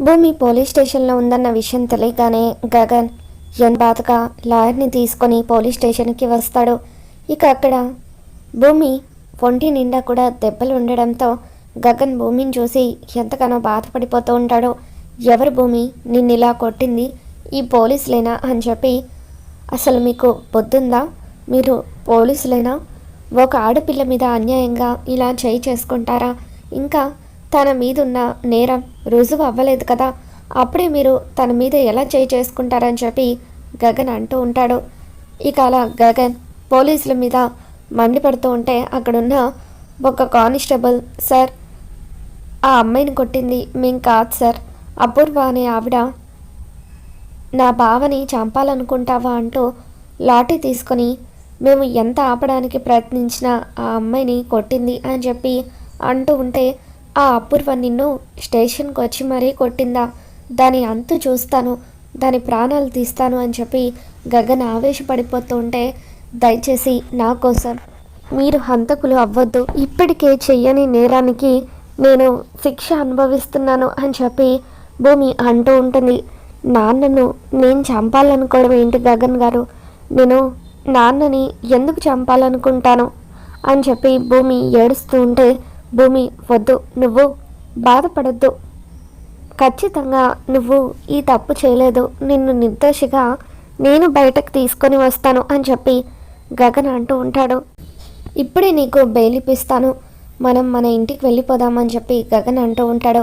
భూమి పోలీస్ స్టేషన్లో ఉందన్న విషయం తెలియగానే గగన్ ఎంత బాధగా లాయర్ని తీసుకొని పోలీస్ స్టేషన్కి వస్తాడు. ఇక అక్కడ భూమి ఒంటి నిండా కూడా దెబ్బలు ఉండడంతో గగన్ భూమిని చూసి ఎంతగానో బాధపడిపోతూ ఉంటాడు. ఎవరు భూమి? నిన్ను ఇలా కొట్టింది? ఈ పోలీసులేనా? అని చెప్పి అసలు మీకు పొద్దుందా మీరు పోలీసులేనా? ఒక ఆడపిల్ల మీద అన్యాయంగా ఇలా చేయి చేసుకుంటారా? ఇంకా తన మీదున్న నేరం రుజువు అవ్వలేదు కదా. అప్పుడే మీరు తన మీద ఎలా చేయి చేసుకుంటారని చెప్పి గగన్ అంటూ ఉంటాడు. ఇక అలా గగన్ పోలీసుల మీద మండిపడుతూ ఉంటే అక్కడున్న ఒక కానిస్టేబుల్ సార్ ఆ అమ్మాయిని కొట్టింది మేం కాదు సార్. అపూర్వ అనే ఆవిడ నా బావని చంపాలనుకుంటావా అంటూ లాఠీ తీసుకొని మేము ఎంత ఆపడానికి ప్రయత్నించినా ఆ అమ్మాయిని కొట్టింది అని చెప్పి అంటూ ఉంటే ఆ అపూర్వ నిన్ను స్టేషన్కి వచ్చి మరీ కొట్టిందా? దాని అంతు చూస్తాను దాని ప్రాణాలు తీస్తాను అని చెప్పి గగన్ ఆవేశపడిపోతూ ఉంటే దయచేసి నా కోసం మీరు హంతకులు అవ్వద్దు. ఇప్పటికే చెయ్యని నేరానికి నేను శిక్ష అనుభవిస్తున్నాను అని చెప్పి భూమి అంటూ ఉంటుంది. నాన్నను నేను చంపాలనుకోవడం ఏంటి గగన్ గారు? నేను నాన్నని ఎందుకు చంపాలనుకుంటాను? అని చెప్పి భూమి ఏడుస్తూ ఉంటే భూమి వద్దు నువ్వు బాధపడద్దు. ఖచ్చితంగా నువ్వు ఈ తప్పు చేయలేదు. నిన్ను నిర్దోషిగా నేను బయటకు తీసుకొని వస్తాను అని చెప్పి గగన్ అంటూ ఉంటాడు. ఇప్పుడే నీకు బెయిల్ ఇప్పిస్తాను. మనం మన ఇంటికి వెళ్ళిపోదామని చెప్పి గగన్ అంటూ ఉంటాడు.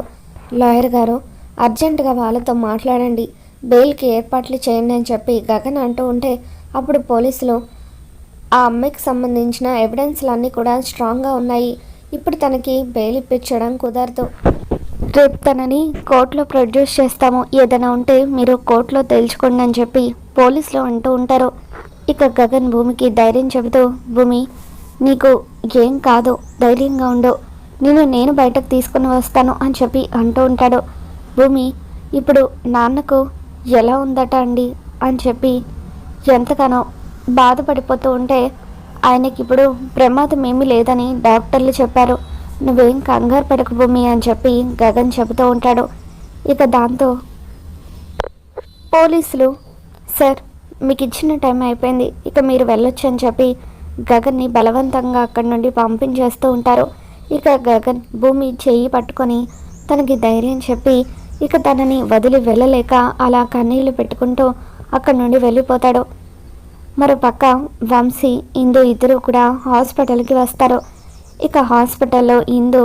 లాయర్ గారు అర్జెంటుగా వాళ్ళతో మాట్లాడండి. బెయిల్కి ఏర్పాట్లు చేయండి అని చెప్పి గగన్ అంటూ ఉంటే అప్పుడు పోలీసులు ఆ అమ్మాయికి సంబంధించిన ఎవిడెన్స్లన్నీ కూడా స్ట్రాంగ్గా ఉన్నాయి. ఇప్పుడు తనకి బెయిల్ ఇప్పించడం కుదరదు. రేపు తనని కోర్టులో ప్రొడ్యూస్ చేస్తాము. ఏదైనా ఉంటే మీరు కోర్టులో తేల్చుకోండి అని చెప్పి పోలీసులు అంటూ ఉంటారు. ఇక గగన్ భూమికి ధైర్యం చెబుతూ భూమి నీకు ఏం కాదు. ధైర్యంగా ఉండు. నేను నేను బయటకు తీసుకుని వస్తాను అని చెప్పి అంటూ ఉంటాడు. భూమి ఇప్పుడు నాన్నకు ఎలా ఉందట అండి? అని చెప్పి ఎంతగానో బాధపడిపోతూ ఉంటే ఆయనకి ఇప్పుడు ప్రమాదం ఏమీ లేదని డాక్టర్లు చెప్పారు. నువ్వేం కంగారు పడకు భూమి అని చెప్పి గగన్ చెబుతూ ఉంటాడు. ఇక దాంతో పోలీసులు సార్ మీకు ఇచ్చిన టైం అయిపోయింది. ఇక మీరు వెళ్ళొచ్చు అని చెప్పి గగన్ని బలవంతంగా అక్కడి నుండి పంపించేస్తూ ఉంటారు. ఇక గగన్ భూమి చెయ్యి పట్టుకొని తనకి ధైర్యం చెప్పి ఇక తనని వదిలి వెళ్ళలేక అలా కన్నీళ్ళు పెట్టుకుంటూ అక్కడి నుండి వెళ్ళిపోతాడు. మరో పక్క వంశీ ఇందు ఇద్దరు కూడా హాస్పిటల్కి వస్తారు. ఇక హాస్పిటల్లో ఇందు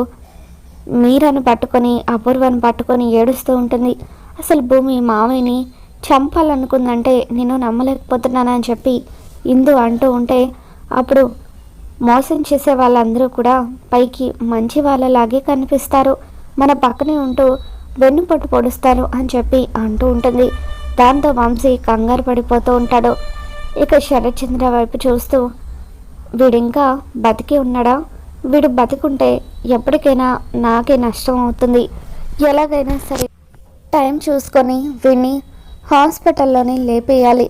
మీరను పట్టుకొని అపూర్వను పట్టుకొని ఏడుస్తూ ఉంటుంది. అసలు భూమి మామయ్యని చంపాలనుకుందంటే నేను నమ్మలేకపోతున్నానని చెప్పి ఇందు అంటూ ఉంటే అప్పుడు మోసం చేసే వాళ్ళందరూ కూడా పైకి మంచి వాళ్ళలాగే కనిపిస్తారు. మన పక్కనే ఉంటూ వెన్నుపట్టు పొడుస్తారు అని చెప్పి అంటూ ఉంటుంది. దాంతో వంశీ కంగారు పడిపోతూ ఉంటాడు. ఇక శరత్చంద్ర వైపు చూస్తూ వీడింకా బతికి ఉన్నాడా? వీడు బతికుంటే ఎప్పటికైనా నాకే నష్టం అవుతుంది. ఎలాగైనా సరే టైం చూసుకొని వీడిని హాస్పిటల్లోనే లేపేయాలి.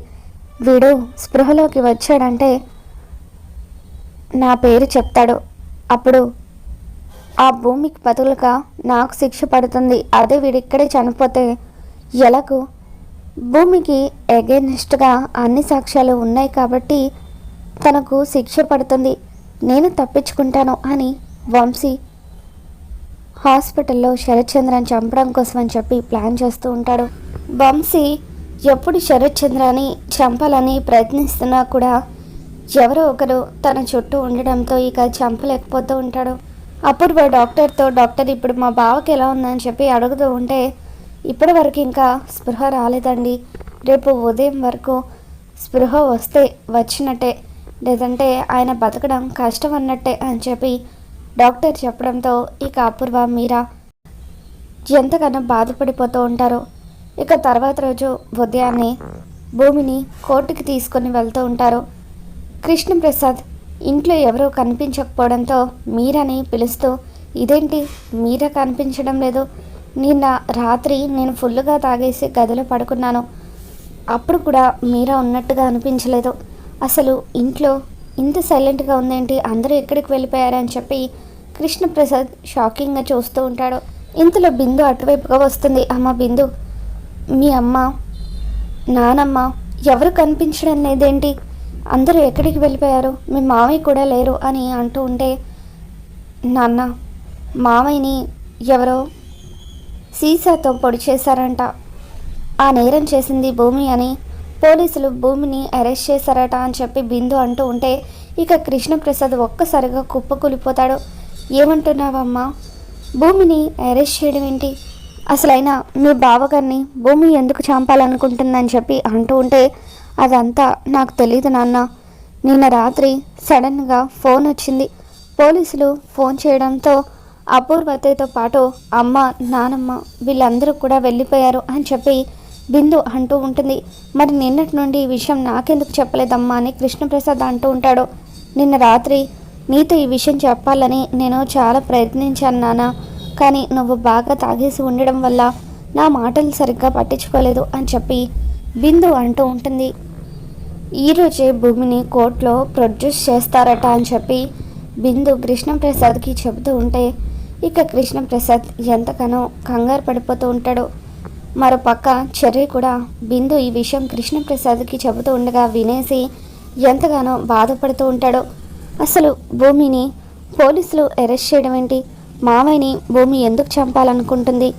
వీడు స్పృహలోకి వచ్చాడంటే నా పేరు చెప్తాడు. అప్పుడు ఆ భూమికి బదులుగా నాకు శిక్ష పడుతుంది. అదే వీడిక్కడే చనిపోతే ఎలాగూ భూమికి ఎగెనిస్ట్గా అన్ని సాక్ష్యాలు ఉన్నాయి కాబట్టి తనకు శిక్ష పడుతుంది. నేను తప్పించుకుంటాను అని వంశీ హాస్పిటల్లో శరత్చంద్రని చంపడం కోసం అని చెప్పి ప్లాన్ చేస్తూ ఉంటాడు. వంశీ ఎప్పుడు శరత్చంద్రని చంపాలని ప్రయత్నిస్తున్నా కూడా ఎవరో ఒకరు తన చుట్టూ ఉండడంతో ఇక చంపలేకపోతూ ఉంటాడు. అపూర్వ డాక్టర్తో డాక్టర్ ఇప్పుడు మా బావకి ఎలా ఉందని చెప్పి అడుగుతూ ఉంటే ఇప్పటి వరకు ఇంకా స్పృహ రాలేదండి. రేపు ఉదయం వరకు స్పృహ వస్తే వచ్చినట్టే లేదంటే ఆయన బతకడం కష్టం అన్నట్టే అని చెప్పి డాక్టర్ చెప్పడంతో ఇక అపూర్వ మీరా ఎంతగానో బాధపడిపోతూ ఉంటారు. ఇక తర్వాత రోజు ఉదయాన్నే భూమిని కోర్టుకి తీసుకొని వెళ్తూ ఉంటారు. కృష్ణప్రసాద్ ఇంట్లో ఎవరో కనిపించకపోవడంతో మీరని పిలుస్తూ ఇదేంటి? మీరా కనిపించడం లేదు? నిన్న రాత్రి నేను ఫుల్గా తాగేసి గదిలో పడుకున్నాను. అప్పుడు కూడా మీరా ఉన్నట్టుగా అనిపించలేదు. అసలు ఇంట్లో ఇంత సైలెంట్గా ఉందేంటి? అందరూ ఎక్కడికి వెళ్ళిపోయారని చెప్పి కృష్ణప్రసాద్ షాకింగ్గా చూస్తూ ఉంటాడు. ఇంతలో బిందు అటువైపుగా వస్తుంది. అమ్మ బిందు మీ అమ్మ నానమ్మ ఎవరు కనిపించడం లేదేంటి? అందరూ ఎక్కడికి వెళ్ళిపోయారు? మీ మామయ్య కూడా లేరు అని అంటూ ఉంటే నాన్న మామయ్యని ఎవరో సీసాతో పొడి చేశారంట. ఆ నేరం చేసింది భూమి అని పోలీసులు భూమిని అరెస్ట్ చేశారట అని చెప్పి బిందు అంటూ ఉంటే ఇక కృష్ణప్రసాద్ ఒక్కసారిగా కుప్పకూలిపోతాడు. ఏమంటున్నావమ్మా? భూమిని అరెస్ట్ చేయడం ఏంటి? అసలైనా మీ బావగారిని భూమి ఎందుకు చంపాలనుకుంటుందని చెప్పి అంటూ ఉంటే అదంతా నాకు తెలియదు నాన్న. నిన్న రాత్రి సడన్గా ఫోన్ వచ్చింది. పోలీసులు ఫోన్ చేయడంతో అపూర్వతతో పాటు అమ్మ నానమ్మ వీళ్ళందరూ కూడా వెళ్ళిపోయారు అని చెప్పి బిందు అంటూ ఉంటుంది. మరి నిన్నటి నుండి ఈ విషయం నాకెందుకు చెప్పలేదమ్మా అని కృష్ణప్రసాద్ అంటూ ఉంటాడు. నిన్న రాత్రి నీతో ఈ విషయం చెప్పాలని నేను చాలా ప్రయత్నించాను నాన్న కానీ నువ్వు బాగా తాగేసి ఉండడం వల్ల నా మాటలు సరిగ్గా పట్టించుకోలేదు అని చెప్పి బిందు అంటూ ఉంటుంది. ఈరోజే భూమిని కోర్టులో ప్రొడ్యూస్ చేస్తారట అని చెప్పి బిందు కృష్ణప్రసాద్కి చెబుతూ ఉంటే ఇక కృష్ణప్రసాద్ ఎంతగానో కంగారు పడిపోతూ ఉంటాడు. మరోపక్క చెర్రీ కూడా బిందు ఈ విషయం కృష్ణప్రసాద్కి చెబుతూ ఉండగా వినేసి ఎంతగానో బాధపడుతూ ఉంటాడు. అసలు భూమిని పోలీసులు అరెస్ట్ చేయడం ఏంటి? మామయ్యని భూమి ఎందుకు చంపాలనుకుంటుంది?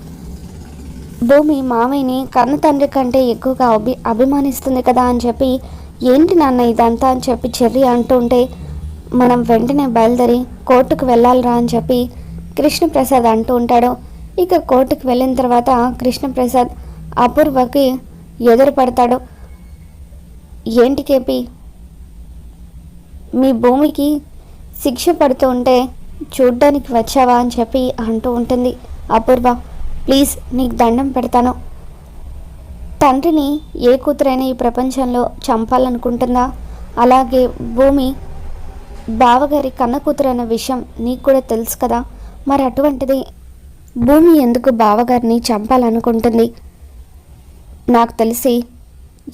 భూమి మామయ్యని కన్న తండ్రి కంటే ఎక్కువగా అభి అభిమానిస్తుంది కదా అని చెప్పి ఏంటి నాన్న ఇదంతా? అని చెప్పి చెర్రి అంటూ ఉంటే మనం వెంటనే బయలుదేరి కోర్టుకు వెళ్ళాలిరా అని చెప్పి కృష్ణప్రసాద్ అంటూ ఉంటాడు. ఇక కోర్టుకు వెళ్ళిన తర్వాత కృష్ణప్రసాద్ అపూర్వకి ఎదురు పడతాడు ఏంటి కేపి? మీ భూమికి శిక్ష పడుతూ ఉంటే చూడ్డానికి వచ్చావా? అని చెప్పి అంటూ ఉంటుంది అపూర్వ. ప్లీజ్ నీకు దండం పెడతాను. తండ్రిని ఏ కూతురైనా ఈ ప్రపంచంలో చంపాలనుకుంటుందా? అలాగే భూమి బావగారి కన్న కూతురు అన్న విషయం నీకు కూడా తెలుసు కదా. మరి అటువంటిది భూమి ఎందుకు బావగారిని చంపాలనుకుంటుంది? నాకు తెలిసి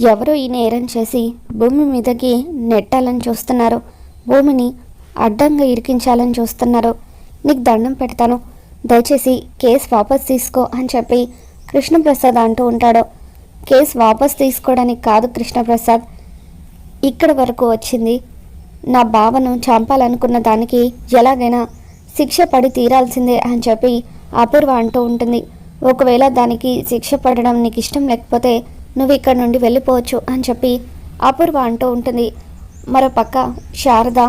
ఎవరో ఈ నేరం చేసి భూమి మీదకి నెట్టాలని చూస్తున్నారు. భూమిని అడ్డంగా ఇరికించాలని చూస్తున్నారు. నీకు దండం పెడతాను. దయచేసి కేసు వాపస్ తీసుకో అని చెప్పి కృష్ణప్రసాద్ అంటూ ఉంటాడు. కేసు వాపస్ తీసుకోవడానికి కాదు కృష్ణప్రసాద్. ఇక్కడ వరకు వచ్చింది. నా బావను చంపాలనుకున్న దానికి ఎలాగైనా శిక్ష పడి తీరాల్సిందే అని చెప్పి అపూర్వ అంటూ ఉంటుంది. ఒకవేళ దానికి శిక్ష పడడం నీకు ఇష్టం లేకపోతే నువ్వు ఇక్కడ నుండి వెళ్ళిపోవచ్చు అని చెప్పి అపూర్వ అంటూ ఉంటుంది. మరోపక్క శారద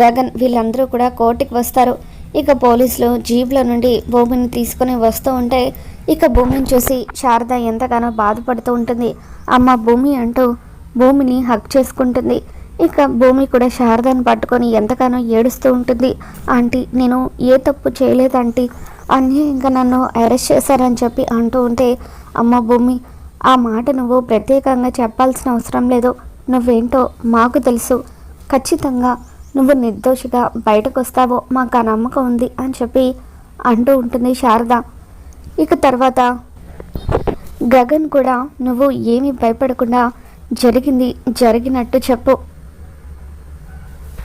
గగన్ వీళ్ళందరూ కూడా కోర్టుకి వస్తారు. ఇక పోలీసులు జీప్ల నుండి భూమిని తీసుకొని వస్తూ ఉంటే ఇక భూమిని చూసి శారద ఎంతగానో బాధపడుతూ ఉంటుంది. అమ్మ భూమి అంటూ భూమిని హక్ చేసుకుంటుంది. ఇక భూమి కూడా శారదను పట్టుకొని ఎంతగానో ఏడుస్తూ ఉంటుంది. ఆంటీ నేను ఏ తప్పు చేయలేదు ఆంటీ. ఇంకా నన్ను అరెస్ట్ చేశారని చెప్పి అంటూ ఉంటే అమ్మ భూమి ఆ మాట నువ్వు ప్రత్యేకంగా చెప్పాల్సిన అవసరం లేదు. నువ్వేంటో మాకు తెలుసు. ఖచ్చితంగా నువ్వు నిర్దోషిగా బయటకు వస్తావో మాకు ఆ నమ్మకం ఉంది అని చెప్పి అంటూ ఉంటుంది శారద. ఇక తర్వాత గగన్ కూడా నువ్వు ఏమీ భయపడకుండా జరిగింది జరిగినట్టు చెప్పు.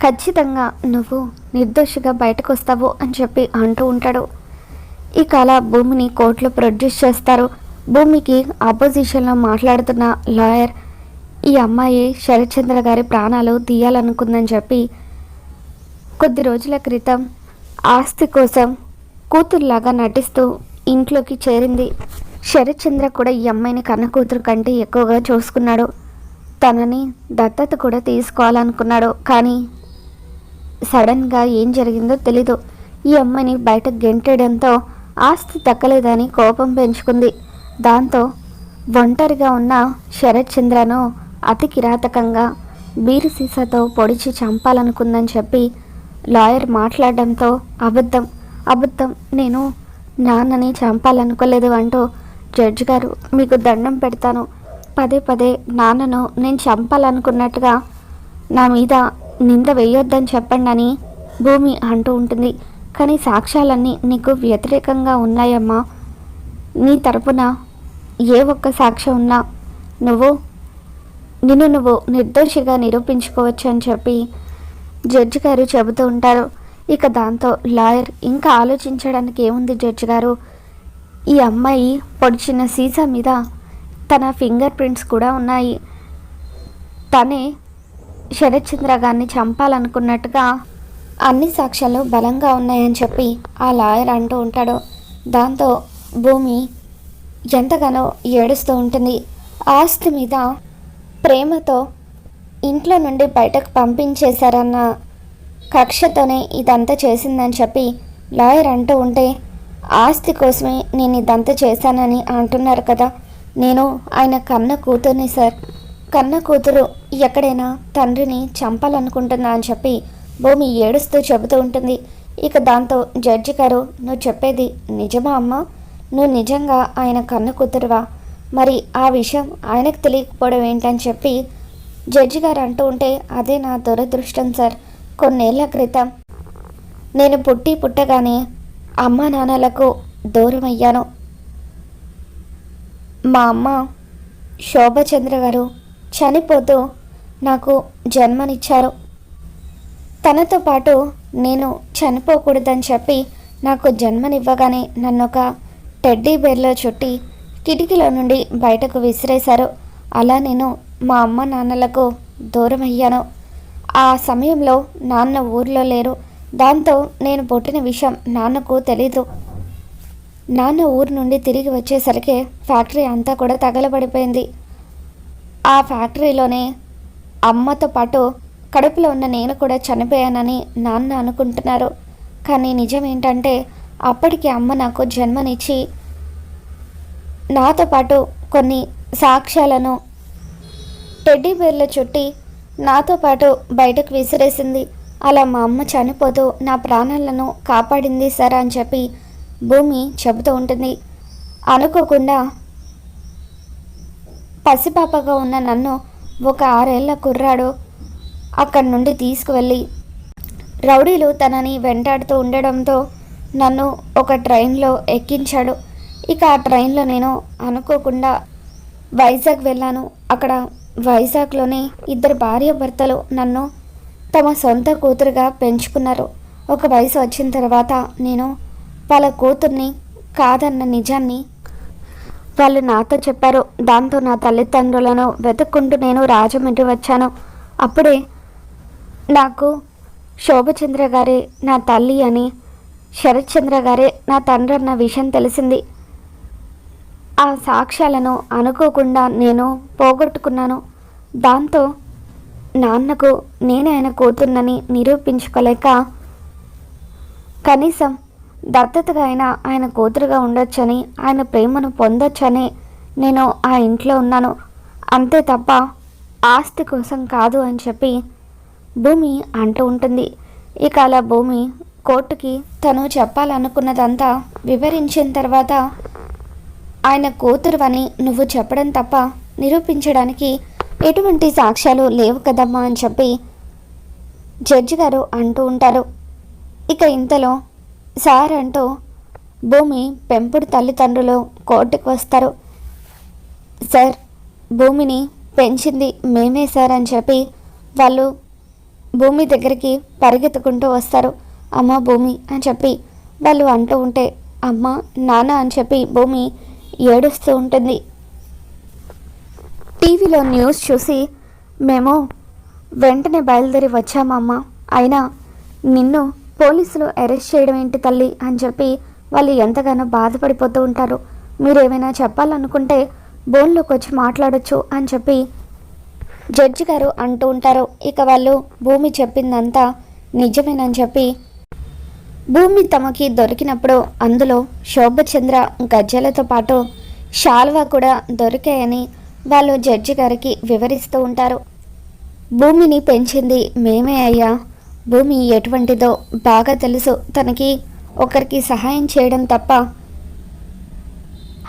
ఖచ్చితంగా నువ్వు నిర్దోషిగా బయటకు వస్తావు అని చెప్పి అంటూ ఉంటాడు. ఇక అలా భూమిని కోర్టులో ప్రొడ్యూస్ చేస్తారు. భూమికి ఆపోజిషన్లో మాట్లాడుతున్న లాయర్ ఈ అమ్మాయి శరత్చంద్ర గారి ప్రాణాలు తీయాలనుకుందని చెప్పి కొద్ది రోజుల క్రితం ఆస్తి కోసం కూతురులాగా నటిస్తూ ఇంట్లోకి చేరింది. శరత్చంద్ర కూడా ఈ అమ్మాయిని కన్న కూతురు కంటే ఎక్కువగా చూసుకున్నాడు. తనని దత్తత కూడా తీసుకోవాలనుకున్నాడు. కానీ సడన్గా ఏం జరిగిందో తెలీదు. ఈ అమ్మాయిని బయట గెంటేయడంతో ఆస్తి దక్కలేదని కోపం పెంచుకుంది. దాంతో ఒంటరిగా ఉన్న శరత్ చంద్రను అతి కిరాతకంగా బీరు సీసాతో పొడిచి చంపాలనుకుందని చెప్పి లాయర్ మాట్లాడడంతో అబద్ధం అబద్ధం నేను నాన్నని చంపాలనుకోలేదు అంటూ జడ్జి గారు మీకు దండం పెడతాను. పదే పదే నాన్నను నేను చంపాలనుకున్నట్టుగా నా మీద నింద వేయొద్దని చెప్పండి అని భూమి అంటూ ఉంటుంది. కానీ సాక్ష్యాలన్నీ నీకు వ్యతిరేకంగా ఉన్నాయమ్మా. నీ తరపున ఏ ఒక్క సాక్ష్యం ఉన్నా నువ్వు నిన్ను నువ్వు నిర్దోషిగా నిరూపించుకోవచ్చు అని చెప్పి జడ్జి గారు చెబుతూ ఉంటారు. ఇక దాంతో లాయర్ ఇంకా ఆలోచించడానికి ఏముంది జడ్జి గారు? ఈ అమ్మాయి పొడిచిన సీసా మీద తన ఫింగర్ ప్రింట్స్ కూడా ఉన్నాయి. తనే శరత్చంద్ర గారిని చంపాలనుకున్నట్టుగా అన్ని సాక్ష్యాలు బలంగా ఉన్నాయని చెప్పి ఆ లాయర్ అంటూ ఉంటాడు. దాంతో భూమి ఎంతగానో ఏడుస్తూ ఉంటుంది. ఆస్తి మీద ప్రేమతో ఇంట్లో నుండి బయటకు పంపించేశారన్న కక్షతోనే ఇదంతా చేసిందని చెప్పి లాయర్ అంటూ ఉంటే ఆస్తి కోసమే నేను ఇదంతా చేశానని అంటున్నారు కదా. నేను ఆయన కన్న కూతుర్ని సార్. కన్న కూతురు ఎక్కడైనా తండ్రిని చంపాలనుకుంటుందా అని చెప్పి భూమి ఏడుస్తూ చెబుతూ ఉంటుంది. ఇక దాంతో జడ్జి గారు నువ్వు చెప్పేది నిజమా అమ్మా? నువ్వు నిజంగా ఆయన కన్న కూతురువా మరి ఆ విషయం ఆయనకు తెలియకపోవడం ఏంటని చెప్పి జడ్జి గారు అంటూ ఉంటే అదే నా దురదృష్టం సార్. కొన్నేళ్ళ క్రితం నేను పుట్టి పుట్టగానే అమ్మ నాన్నలకు దూరం అయ్యాను. మా అమ్మ శోభచంద్ర గారు చనిపోతూ నాకు జన్మనిచ్చారు. తనతో పాటు నేను చనిపోకూడదని చెప్పి నాకు జన్మనివ్వగానే నన్ను ఒక టెడ్డీ బేర్లో చుట్టి కిటికీలో నుండి బయటకు విసిరేశారు. అలా నేను మా అమ్మ నాన్నలకు దూరం అయ్యాను ఆ సమయంలో నాన్న ఊర్లో లేరు. దాంతో నేను పుట్టిన విషయం నాన్నకు తెలీదు. నాన్న ఊరు నుండి తిరిగి వచ్చేసరికి ఫ్యాక్టరీ అంతా కూడా తగలబడిపోయింది. ఆ ఫ్యాక్టరీలోనే అమ్మతో పాటు కడుపులో ఉన్న నేను కూడా చనిపోయానని నాన్న అనుకుంటున్నారు. కానీ నిజం ఏంటంటే అప్పటికి అమ్మ నాకు జన్మనిచ్చి నాతో పాటు కొన్ని సాక్ష్యాలను టెడ్డీ బేర్ల చుట్టి నాతో పాటు బయటకు విసిరేసింది. అలా మా అమ్మ చనిపోతూ నా ప్రాణాలను కాపాడింది సార్ అని చెప్పి భూమి చెబుతూ ఉంటుంది. అనుకోకుండా పసిపాపగా ఉన్న నన్ను ఒక ఆరేళ్ళ కుర్రాడు అక్కడి నుండి తీసుకువెళ్ళి రౌడీలు తనని వెంటాడుతూ ఉండడంతో నన్ను ఒక ట్రైన్లో ఎక్కించాడు. ఇక ఆ ట్రైన్లో నేను అనుకోకుండా వైజాగ్ వెళ్ళాను. అక్కడ వైజాగ్లోనే ఇద్దరు భార్య భర్తలు నన్ను తమ సొంత కూతురుగా పెంచుకున్నారు. ఒక వయసు వచ్చిన తర్వాత నేను వాళ్ళ కూతుర్ని కాదన్న నిజాన్ని వాళ్ళు నాతో చెప్పారు. దాంతో నా తల్లిదండ్రులను వెతుక్కుంటూ నేను రాజమండ్రి వచ్చాను. అప్పుడే నాకు శోభచంద్ర గారే నా తల్లి అని శరత్చంద్ర గారే నా తండ్రి అన్న విషయం తెలిసింది. ఆ సాక్ష్యాలను అనుకోకుండా నేను పోగొట్టుకున్నాను. దాంతో నాన్నకు నేనే ఆయన కూతున్నని నిరూపించుకోలేక కనీసం దత్తతగా అయినా ఆయన కూతురుగా ఉండొచ్చని ఆయన ప్రేమను పొందొచ్చని నేను ఆ ఇంట్లో ఉన్నాను. అంతే తప్ప ఆస్తి కోసం కాదు అని చెప్పి భూమి అంటూ ఉంటుంది. ఇక అలా భూమి కోర్టుకి తను చెప్పాలనుకున్నదంతా వివరించిన తర్వాత ఆయన కూతురు అని నువ్వు చెప్పడం తప్ప నిరూపించడానికి ఎటువంటి సాక్ష్యాలు లేవు కదమ్మా అని చెప్పి జడ్జి గారు అంటూ ఉంటారు. ఇక ఇంతలో సార్ అంటూ భూమి పెంపుడు తల్లిదండ్రులు కోర్టుకు వస్తారు. సార్ భూమిని పెంచింది మేమే సార్ అని చెప్పి వాళ్ళు భూమి దగ్గరికి పరిగెత్తుకుంటూ వస్తారు. అమ్మ భూమి అని చెప్పి వాళ్ళు అంటూ ఉంటే అమ్మ నాన్న అని చెప్పి భూమి ఏడుస్తూ ఉంటుంది. టీవీలో న్యూస్ చూసి మేము వెంటనే బయలుదేరి వచ్చామమ్మ. అయినా నిన్ను పోలీసులు అరెస్ట్ చేయడం ఏంటి తల్లి అని చెప్పి వాళ్ళు ఎంతగానో బాధపడిపోతూ ఉంటారు. మీరు ఏమైనా చెప్పాలనుకుంటే బోన్లోకి వచ్చి మాట్లాడొచ్చు అని చెప్పి జడ్జి గారు అంటూ ఉంటారు. ఇక వాళ్ళు భూమి చెప్పిందంతా నిజమేనని చెప్పి భూమి తమకి దొరికినప్పుడు అందులో శోభచంద్ర గజ్జలతో పాటు షాల్వా కూడా దొరికాయని వాళ్ళు జడ్జి గారికి వివరిస్తూ ఉంటారు. భూమిని పెంచింది మేమే అయ్యా. భూమి ఎటువంటిదో బాగా తెలుసు. తనకి ఒకరికి సహాయం చేయడం తప్ప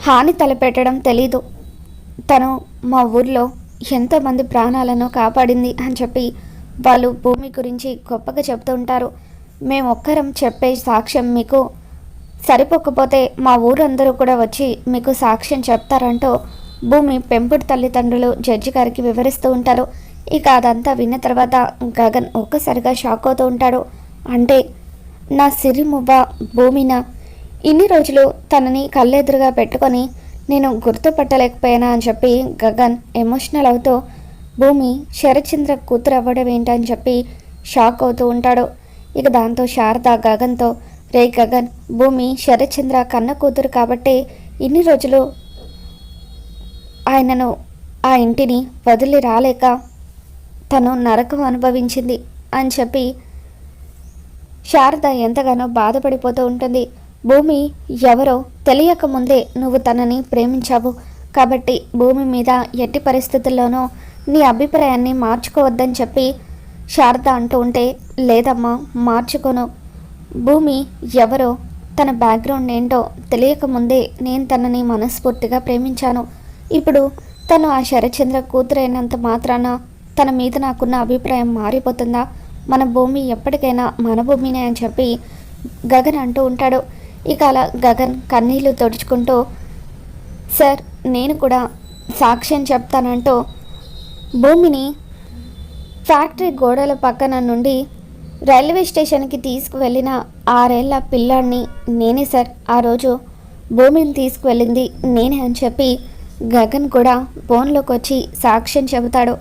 హాని తలపెట్టడం తెలీదు. తను మా ఊర్లో ఎంతోమంది ప్రాణాలను కాపాడింది అని చెప్పి వాళ్ళు భూమి గురించి గొప్పగా చెప్తూ ఉంటారు. మేము ఒక్కరం చెప్పే సాక్ష్యం మీకు సరిపోకపోతే మా ఊరందరూ కూడా వచ్చి మీకు సాక్ష్యం చెప్తారంటూ భూమి పెంపుడు తల్లిదండ్రులు జడ్జి గారికి వివరిస్తూ ఉంటారు. ఇక అదంతా విన్న తర్వాత గగన్ ఒక్కసారిగా షాక్ అవుతూ ఉంటాడు. అంటే నా సిరిమువ్వ భూమిన? ఇన్ని రోజులు తనని కళ్ళెదురుగా పెట్టుకొని నేను గుర్తుపట్టలేకపోయానా అని చెప్పి గగన్ ఎమోషనల్ అవుతూ భూమి శరత్చంద్ర కూతురు అవ్వడం ఏంటని చెప్పి షాక్ అవుతూ ఉంటాడు. ఇక దాంతో శారద గగన్తో రే గగన్ భూమి శరత్చంద్ర కన్న కూతురు కాబట్టి ఇన్ని రోజులు ఆయనను ఆ ఇంటిని వదిలి రాలేక తను నరకం అనుభవించింది అని చెప్పి శారద ఎంతగానో బాధపడిపోతూ ఉంటుంది. భూమి ఎవరో తెలియక ముందే నువ్వు తనని ప్రేమించావు. కాబట్టి భూమి మీద ఎట్టి పరిస్థితుల్లోనూ నీ అభిప్రాయాన్ని మార్చుకోవద్దని చెప్పి శారద అంటూ ఉంటే లేదమ్మా మార్చుకోను. భూమి ఎవరో తన బ్యాక్గ్రౌండ్ ఏంటో తెలియక ముందే నేను తనని మనస్ఫూర్తిగా ప్రేమించాను. ఇప్పుడు తను ఆ శరచంద్ర కూతురైనంత మాత్రాన తన మీద నాకున్న అభిప్రాయం మారిపోతుందా? మన భూమి ఎప్పటికైనా మన భూమినే అని చెప్పి గగన్ అంటూ ఉంటాడు. ఇక అలా గగన్ కన్నీళ్ళు తుడుచుకుంటూ సార్ నేను కూడా సాక్ష్యం చెప్తానంటూ భూమిని ఫ్యాక్టరీ గోడల పక్కన నుండి రైల్వే స్టేషన్కి తీసుకువెళ్ళిన ఆరేళ్ళ పిల్లాడిని నేనే సార్. ఆ రోజు భూమిని తీసుకువెళ్ళింది నేనే అని చెప్పి గగన్ కూడా ఫోన్లోకి వచ్చి సాక్ష్యం చెబుతాడు.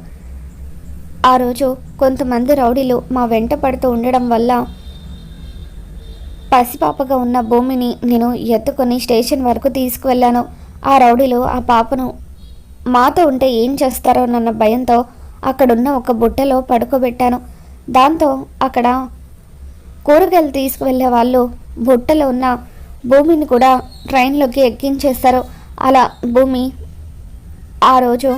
ఆ రోజు కొంతమంది రౌడీలు మా వెంట పడుతూ ఉండడం వల్ల పసిపాపగా ఉన్న భూమిని నేను ఎత్తుకొని స్టేషన్ వరకు తీసుకువెళ్ళాను. ఆ రౌడీలు ఆ పాపను మాతో ఉంటే ఏం చేస్తారో నన్న భయంతో అక్కడున్న ఒక బుట్టలో పడుకోబెట్టాను. దాంతో అక్కడ కూరగాయలు తీసుకువెళ్ళే వాళ్ళు బుట్టలో ఉన్న భూమిని కూడా ట్రైన్లోకి ఎక్కించేస్తారు. అలా భూమి ఆ రోజు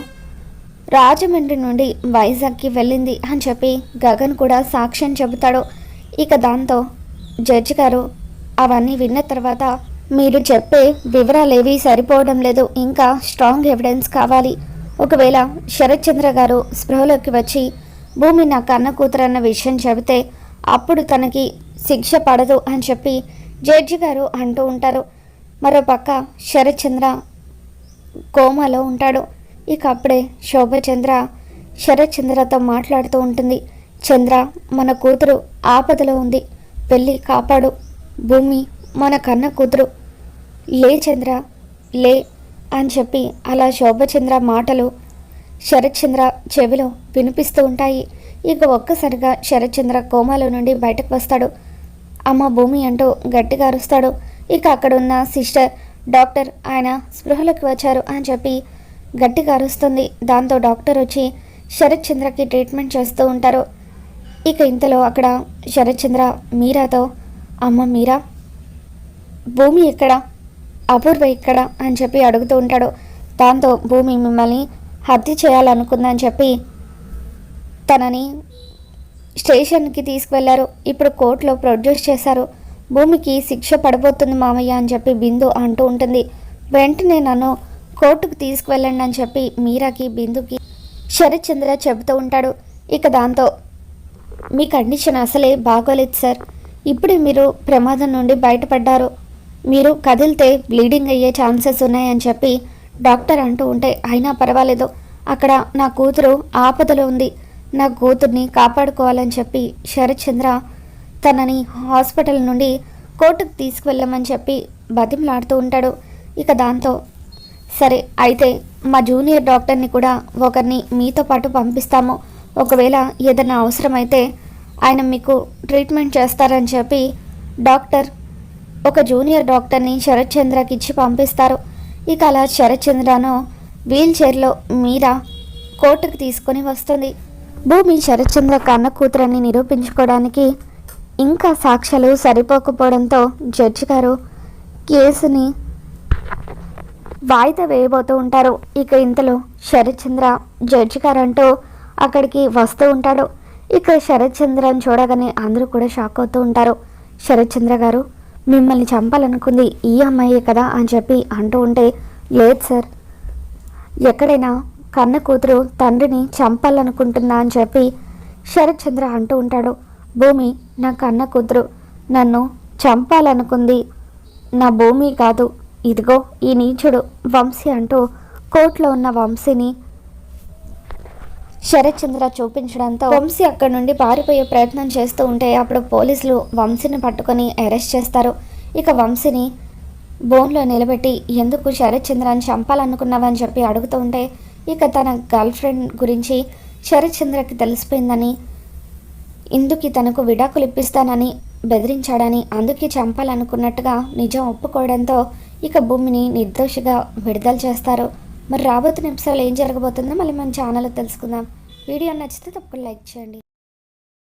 రాజమండ్రి నుండి వైజాగ్కి వెళ్ళింది అని చెప్పి గగన్ కూడా సాక్ష్యం చెబుతాడు. ఇక దాంతో జడ్జి గారు అవన్నీ విన్న తర్వాత మీరు చెప్పే వివరాలేవి సరిపోవడం లేదు. ఇంకా స్ట్రాంగ్ ఎవిడెన్స్ కావాలి. ఒకవేళ శరత్చంద్ర గారు స్పృహలోకి వచ్చి భూమి నా కన్న కూతురన్న విషయం చెబితే అప్పుడు తనకి శిక్ష పడదు అని చెప్పి జడ్జి గారు అంటూ ఉంటారు. మరోపక్క శరత్చంద్ర కోమాలో ఉంటాడు. ఇక అప్పుడే శోభచంద్ర శరత్చంద్రతో మాట్లాడుతూ ఉంటుంది. చంద్ర మన కూతురు ఆపదలో ఉంది. పెళ్ళి కాపాడు. భూమి మన కన్న కూతురు. లే చంద్ర లే అని చెప్పి అలా శోభచంద్ర మాటలు శరత్చంద్ర చెవిలో వినిపిస్తూ ఉంటాయి. ఇక ఒక్కసారిగా శరత్చంద్ర కోమాలో నుండి బయటకు వస్తాడు. అమ్మ భూమి అంటూ గట్టిగా అరుస్తాడు. ఇక అక్కడ ఉన్న సిస్టర్ డాక్టర్ ఆయన స్పృహలోకి వచ్చారు అని చెప్పి గట్టిగా అరుస్తుంది. దాంతో డాక్టర్ వచ్చి శరత్ చంద్రకి ట్రీట్మెంట్ చేస్తూ ఉంటారు. ఇక ఇంతలో అక్కడ శరత్ చంద్ర మీరాతో అమ్మ మీరా భూమి ఎక్కడ? అపూర్వ ఇక్కడ అని చెప్పి అడుగుతూ ఉంటాడు. దాంతో భూమి మిమ్మల్ని హత్య చేయాలనుకుందని చెప్పి తనని స్టేషన్కి తీసుకువెళ్ళారు. ఇప్పుడు కోర్టులో ప్రొడ్యూస్ చేశారు. భూమికి శిక్ష పడబోతుంది మామయ్య అని చెప్పి బిందు అంటూ ఉంటుంది. వెంటనే నన్ను కోర్టుకు తీసుకువెళ్ళండి అని చెప్పి మీరాకి బిందుకి శరత్చంద్ర చెబుతూ ఉంటాడు. ఇక దాంతో మీ కండిషన్ అసలే బాగోలేదు సార్. ఇప్పుడే మీరు ప్రమాదం నుండి బయటపడ్డారు. మీరు కదిలితే బ్లీడింగ్ అయ్యే ఛాన్సెస్ ఉన్నాయని చెప్పి డాక్టర్ అంటూ ఉంటే అయినా పర్వాలేదు. అక్కడ నా కూతురు ఆపదలో ఉంది. నా కూతుర్ని కాపాడుకోవాలని చెప్పి శరత్చంద్ర తనని హాస్పిటల్ నుండి కోర్టుకు తీసుకువెళ్ళమని చెప్పి బతిమలాడుతూ ఉంటాడు. ఇక దాంతో సరే అయితే మా జూనియర్ డాక్టర్ని కూడా ఒకరిని మీతో పాటు పంపిస్తాము. ఒకవేళ ఏదైనా అవసరమైతే ఆయన మీకు ట్రీట్మెంట్ చేస్తారని చెప్పి డాక్టర్ ఒక జూనియర్ డాక్టర్ని శరత్చంద్రకి ఇచ్చి పంపిస్తారు. ఇక అలా శరత్చంద్రను వీల్ చైర్లో మీరా కోర్టుకు తీసుకొని వస్తుంది. భూమి శరత్చంద్ర కన్న కూతురని నిరూపించుకోవడానికి ఇంకా సాక్ష్యాలు సరిపోకపోవడంతో జడ్జి గారు కేసుని వాయిదా వేయబోతూ ఉంటారు. ఇక ఇంతలో శరత్చంద్ర జడ్జి గారంటూ అక్కడికి వస్తూ ఉంటాడు. ఇక శరత్చంద్రని చూడగానే అందరూ కూడా షాక్ అవుతూ ఉంటారు. శరత్చంద్ర గారు మిమ్మల్ని చంపాలనుకుంది ఈ అమ్మాయే కదా అని చెప్పి అంటూ ఉంటే లేదు సార్. ఎక్కడైనా కన్న కూతురు తండ్రిని చంపాలనుకుంటుందా అని చెప్పి శరత్చంద్ర అంటూ ఉంటాడు. భూమి నా కన్న కూతురు నన్ను చంపాలనుకుంది. నా భూమి కాదు. ఇదిగో ఈ నీచుడు వంశీ అంటూ కోర్టులో ఉన్న వంశీని శరత్చంద్ర చూపించడంతో వంశీ అక్కడి నుండి పారిపోయే ప్రయత్నం చేస్తూ ఉంటే అప్పుడు పోలీసులు వంశీని పట్టుకొని అరెస్ట్ చేస్తారు. ఇక వంశీని బోన్లో నిలబెట్టి ఎందుకు శరత్చంద్రాన్ని చంపాలనుకున్నావని చెప్పి అడుగుతూ ఉంటే ఇక తన గర్ల్ ఫ్రెండ్ గురించి శరత్చంద్రకి తెలిసిపోయిందని ఇందుకి తనకు విడాకులు ఇప్పిస్తానని బెదిరించాడని అందుకే చంపాలనుకున్నట్టుగా నిజం ఒప్పుకోవడంతో ఇక భూమిని నిర్దోషిగా విడుదల చేస్తారు. మరి రాబోతున్న ఎపిసోడ్లో ఏం జరగబోతుందో మళ్ళీ మన ఛానల్లో తెలుసుకుందాం. వీడియో నచ్చితే తప్పకుండా లైక్ చేయండి.